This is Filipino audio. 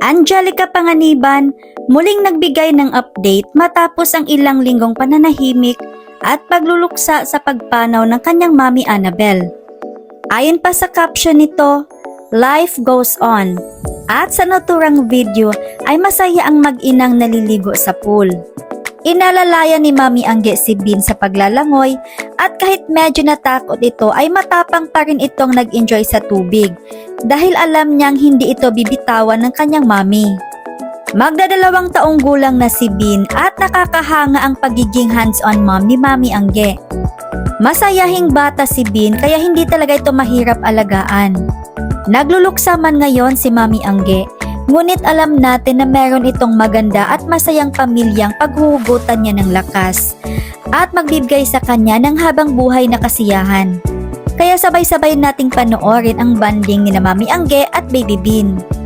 Angelica Panganiban muling nagbigay ng update matapos ang ilang linggong pananahimik at pagluluksa sa pagpanaw ng kanyang mami Annabel. Ayon pa sa caption nito, Life goes on. At sa naturang video ay masaya ang mag-inang naliligo sa pool. Inalalaya ni Mami Angge si Bin sa paglalangoy at kahit medyo natakot ito ay matapang pa rin itong nag-enjoy sa tubig dahil alam niyang hindi ito bibitawan ng kanyang mami. Magdadalawang taong gulang na si Bin at nakakahanga ang pagiging hands-on mom ni Mami Angge. Masayahing bata si Bin kaya hindi talaga ito mahirap alagaan. Nagluluksa man ngayon si Mami Angge, ngunit alam natin na meron itong maganda at masayang pamilyang paghuhugutan niya ng lakas at magbibigay sa kanya ng habang buhay na kasiyahan. Kaya sabay-sabay nating panoorin ang banding ni na Mami Angge at Baby Bean.